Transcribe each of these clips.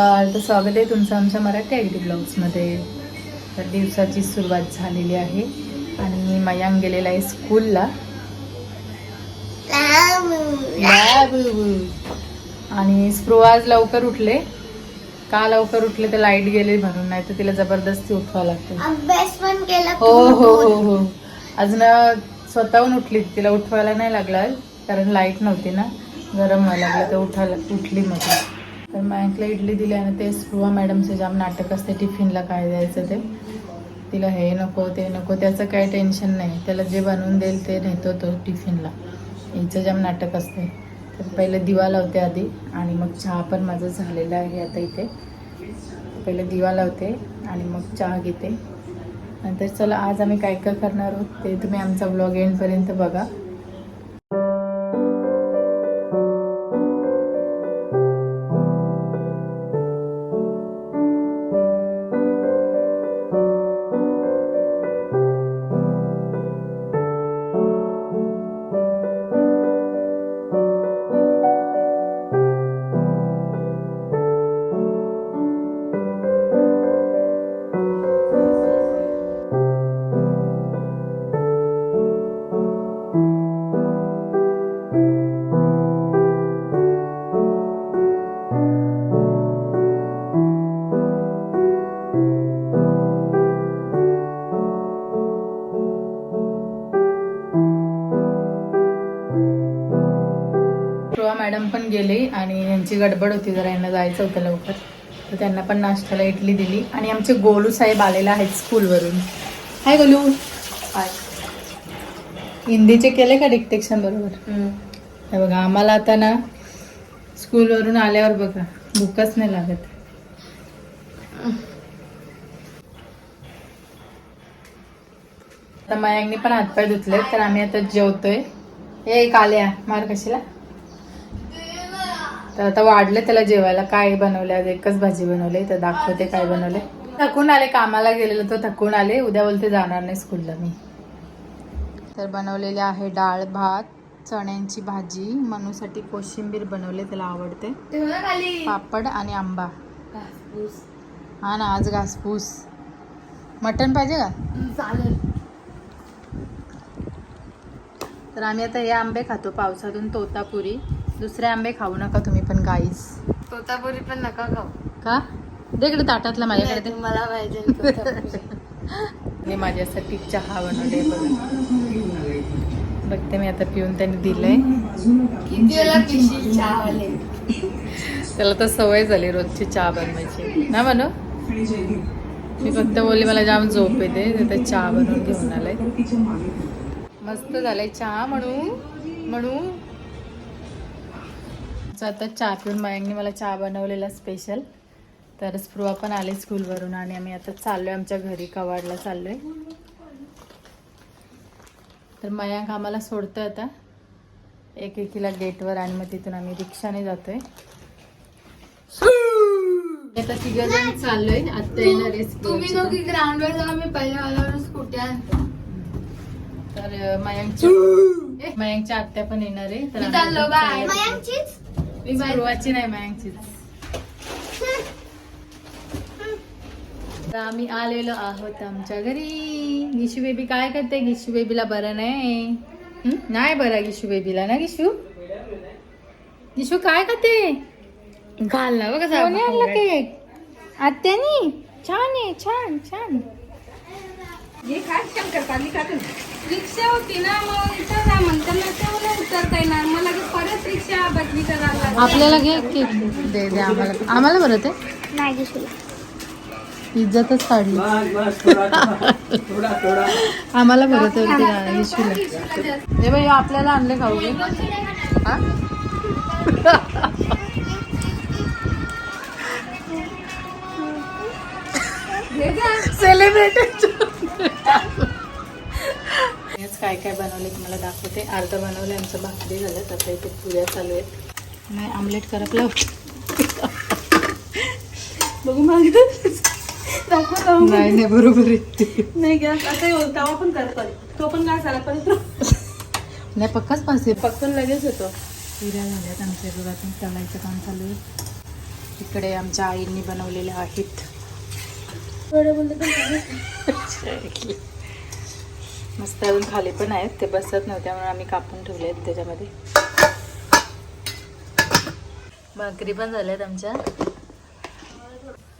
सकाळ तर स्वागत आहे तुमचं आमच्या मराठी आय ब्लॉग्समध्ये. तर दिवसाची सुरुवात झालेली आहे आणि मयांक गेलेला आहे स्कूलला. आणि स्प्रो आज लवकर उठले. का लवकर उठले तर लाइट गेले म्हणून नाही तर तिला जबरदस्ती उठवा लागते. हो हो हो हो. आज ना स्वतःहून उठली. तिला उठवायला नाही लागला. कारण लाइट नव्हती ना. गरम व्हायला लागलं तर उठायला उठली मग. तर मॅकला इडली दिली आणि ते स्पृहा मॅडमचं जाम नाटक असते टिफिनला काय द्यायचं ते तिला हे नको ते नको त्याचं काही टेन्शन नाही. त्याला जे बनवून देईल ते नेतो तो टिफिनला. हिचं जाम नाटक असते तर पहिले दिवा लावते आधी आणि मग चहा पण माझं झालेला आहे आता इथे. पहिले दिवा लावते आणि मग चहा घेते. नंतर चला आज आम्ही काय काय करणार आहोत ते तुम्ही आमचा ब्लॉग एंडपर्यंत बघा. मॅडम पण गेले आणि यांची गडबड होती जरा यांना जायचं होतं लवकर. तर त्यांना पण नाश्त्याला इडली दिली. आणि आमचे गोलू साहेब आलेले आहेत स्कूलवरून. हाय गोलू. हाय हिंदीचे केले का डिक्टेक्शन बरोबर? हे बघा आम्हाला आता ना स्कूलवरून आल्यावर बघा भूकच नाही लागत. आता मयांकने पण हातपाय धुतले तर आम्ही आता जेवतोय. ए काल्या मार कशीला? तर आता वाढले त्याला जेवायला. काय बनवलं आज एकच भाजी बनवली. तर दाखवते काय बनवले थकून आले कामाला गेलेलं तर थकून आले. उद्या बोलते जाणार नाही स्कूलला मी. तर बनवलेले आहे डाळ भात चण्यांची भाजी. मनूसाठी कोशिंबीर बनवले त्याला आवडते. पापड आणि आंबा. हा ना आज घासपूस. मटण पाहिजे का? चालेल तर आम्ही आता हे आंबे खातो. पावसातून तोतापुरी. दुसरे आंबे खाऊ नका तुम्ही. पण गाईस तोतापुरी पण नका खाऊ. का? दे इकडे ताटातला माझ्याकडे दे. मला पाहिजे. मी माझ्यासाठी चहा बनवले बघा. बघते मी आता पिऊन त्यांनी दिलंय. किती वेळा पिशील चहावाले? त्याला तर सवय झाली रोजची चहा बनवायची. ना बनव? मी फक्त बोलले मला जाम झोप येते तर चहा बनवून घेऊन आलाय. मस्त झालंय चहा म्हणू. म्हणू. तर आता चहा पिऊन मयांकने मला चहा बनवलेला स्पेशल तर स्पृहा पण आले स्कूलवरून आणि आम्ही आता चाललोय आमच्या घरी कवाडला चाललोय. तर मयांक आम्हाला सोडतोय आता. एक एकीला गेटवर आणि मग तिथून आम्ही रिक्षाने जातोय. आता तिघ जण चाललोय. आता येणार आहे तुम्ही स्कूलची. दोघी ग्राउंड वर जाऊन मी पहिल्या वाल्यावर स्कूटी आणतो. तर मयांकच्या ए, मयांकच्या आत्या पण येणार आहे. तर आम्ही चाललो दोघं. मी सुरुवातची नाही मयांकचीच आम्ही आलेलो आहोत आमच्या घरी. गिशू बेबी काय करते? गिशू बेबीला बरं नाही? नाही बरं गिशू बेबीला ना गिशू गिशू काय करते घाल ना बघा आणला केक आत्यानी? छान आहे छान छान. रिक्षा होती ना मग इथं जा म्हणतात ना तेवढं उतरता येणार. मग लगेच परत रिक्षा बदली करायला लागली. आपल्याला घे केक दे दे आम्हाला. आम्हाला बरं ते नाही घेशील इज्जतच काढली. आम्हाला बरं ते हे बाई आपल्याला आणले खाऊ घे हा? काय काय बनवले तुम्हाला दाखवते. अर्ध बनवले आमचं भाकरी झालं आता इथे पुऱ्या चालू आहेत. नाही आमलेट करपलं बघू दाखव नाही नाही बरोबर आहे नाही गॅस आता तवा पण करतो तो पण काय झाला पण नाही पक्काच पास आहे. पटकन लगेच येतो पुऱ्या झाल्यात आमच्या घरातून तळायचं काम चालू आहे. इकडे आमच्या आईंनी बनवलेल्या आहेत. मस्त अजून खाली पण आहेत. ते बसत नव्हते म्हणून आम्ही कापून ठेवले आहेत त्याच्यामध्ये. भाकरी पण झाल्यात आमच्या.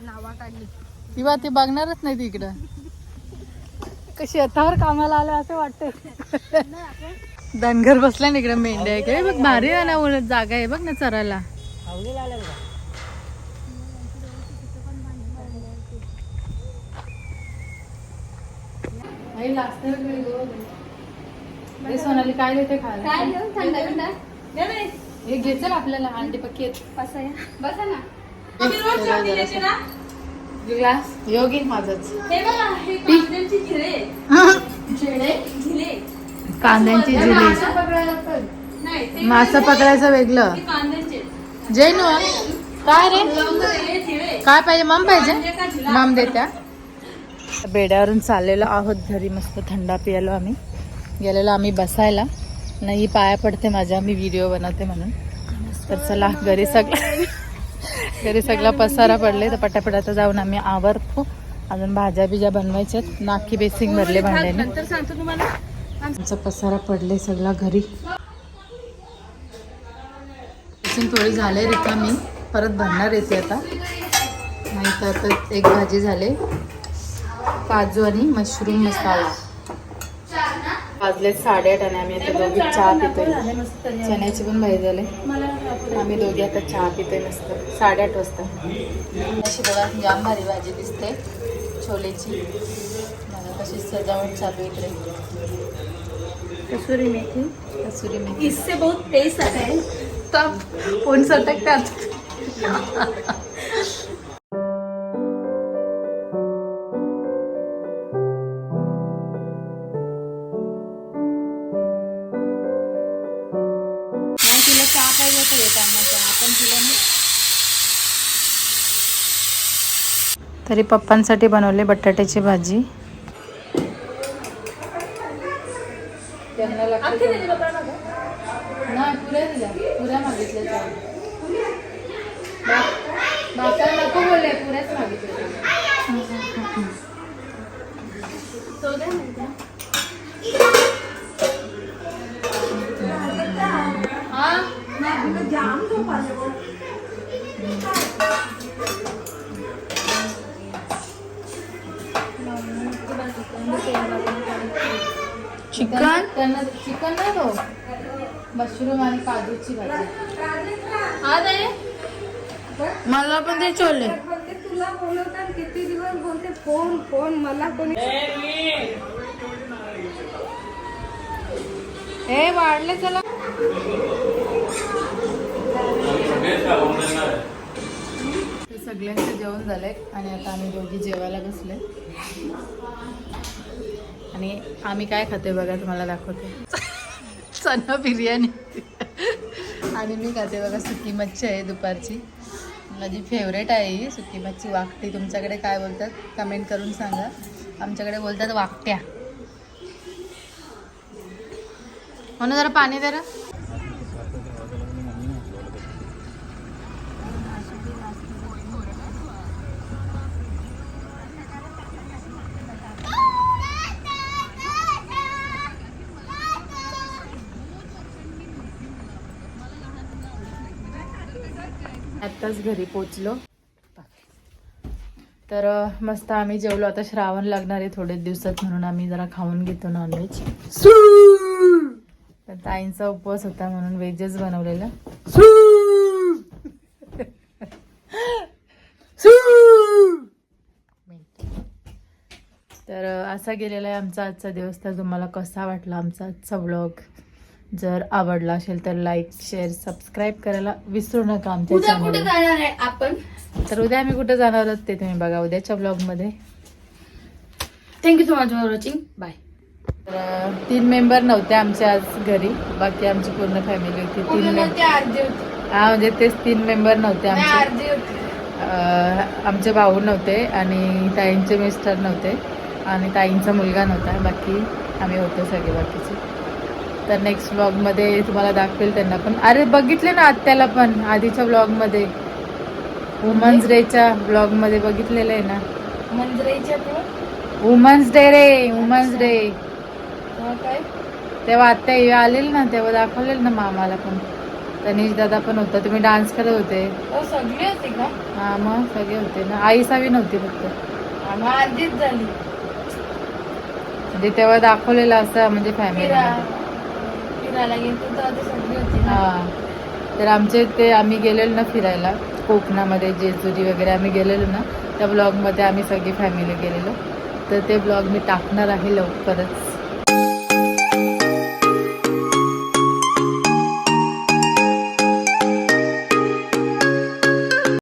नावा काढली. किंवा ते बघणारच नाही तिकडं. कशी हातावर कामाला आलं असं वाटतंय. धनगर बसला ना इकडं मेंढ्या आहे. बघ भारी आहे ना उलट जागा आहे. बघ ना चरायला. हे सोनाली काय देते काय खायला घेऊ थंड. थंड हे आपल्याला अंडी पक्की आहेत. बसा या. बसा ना. ग्लास योगी माझच. हे बघा हे कांद्यांची झिरे. झिरे झिरे. कांद्यांची जिली मासे पकडायचं वेगळं. हे कांद्यांचे. जय नो काय रे? काय पाहिजे? मम पाहिजे? झिला? मम देत्या. बेड्यावरून चाललेलो आहोत घरी मस्त थंडा पियालो आम्ही. गेलेलो आम्ही बसायला. नाही पाया पडते माझ्या मी व्हिडिओ बनवते म्हणून. तर चला घरी सगळं घरी सगळा पसारा पडले तर पटापट आता जाऊन आम्ही आवरतो. अजून भाज्या बिज्या बनवायच्यात नाकी बेसिंग भरले भांड्याने. नंतर सांगतो तुम्हाला. आमचा पसारा पडले सगळा घरी. बेसिंग थोडी झाले रिकामी. परत भरणार येते आता. नाही तर एक भाजी झाले. काजू आणि मशरूम मसाला. वाजले साडेआठ आणि आम्ही आता दोघी चहा पितोय. चण्याची पण भाजी झाले. आम्ही दोघी आता चहा पितोय मस्त. साडेआठ वाजता. अशी बघा जाम भारी भाजी दिसते. छोलेची. मला कशी सजावट चालू आहे इकडे. कसुरी मेथी. कसुरी मेथी. इससे बहुत टेस्ट आता है. तब कोण सटकतात तरी पप्पांसाठी बनवले बटाट्याची भाजी. चिकन? त्यांना चिकन नाही तो मशरूम आणि काजूची भाजी. हा ताई? मला पण ते चोले बोलते तुला बोलवतात किती दिवस बोलते? फोन फोन मला कोणी हे वाढले चला. ते सगळ्यांचे जेवण झालंय आणि आता आम्ही दोघी जेवायला बसले आणि आम्ही काय खाते बघा तुम्हाला दाखवते. चना बिर्याणी. आणि मी खाते बघा सुकी मच्छी आहे दुपारची. माझी फेवरेट आहे ही सुकी मच्छी. वाकटी तुमच्याकडे काय बोलतात कमेंट करून सांगा. आमच्याकडे बोलतात वाकट्या. म्हणून जरा पाणी जरा आत्ताच घरी पोचलो. तर मस्त आम्ही जेवलो. आता श्रावण लागणार आहे थोडे दिवसात म्हणून आम्ही जरा खाऊन घेतो नॉनव्हेज तर ताईंचा उपवास होता म्हणून व्हेजच बनवलेला. तर असा गेलेला आहे आमचा आजचा दिवस. तर तुम्हाला कसा वाटला आमचा आजचा ब्लॉग जर आवडला असेल तर लाईक शेअर सबस्क्राईब करायला विसरू नका आमच्या कुठे चॅनल जाणार आहे आपण? तर उद्या आम्ही कुठे जाणार आहोत ते तुम्ही बघा उद्याच्या ब्लॉगमध्ये thank you so much for watching bye तर तीन मेंबर नव्हते आमच्या आज घरी. बाकी आमची पूर्ण फॅमिली होती. तीन मेंबर अर्धी होती. हा म्हणजे तेच तीन मेंबर नव्हते आमचे. अर्धी होती. अ, आमचे भाऊ नव्हते आणि ताईंचे मिस्टर नव्हते आणि ताईंचा मुलगा नव्हता. बाकी आम्ही होतो सगळे बाकीचे. तर नेक्स्ट ब्लॉगमध्ये तुम्हाला दाखवेल त्यांना पण. अरे बघितले ना आत्याला पण आधीच्या ब्लॉगमध्ये वुमन्स डेच्या ब्लॉगमध्ये बघितलेलं आहे ना. वुमन्स डे रे वुमन्स डे तेव्हा आत्या आलेले ना तेव्हा दाखवलेलं ना मामाला पण. तनिष दादा पण होता तुम्ही डान्स करत होते. हो सगळी होती का? हा मग सगळे होते ना. आई सावी नव्हती फक्त. आधीच झाली. म्हणजे तेव्हा दाखवलेलं असं म्हणजे फॅमिली फिरायला गेलो तर सगळी होती तर आमचे ते आम्ही गेलेलो ना फिरायला कोकणामध्ये जेजुरी वगैरे आम्ही गेलेलो ना त्या ब्लॉगमध्ये आम्ही सगळी फॅमिली गेलेलो. तर ते ब्लॉग मी टाकणार आहे लवकरच.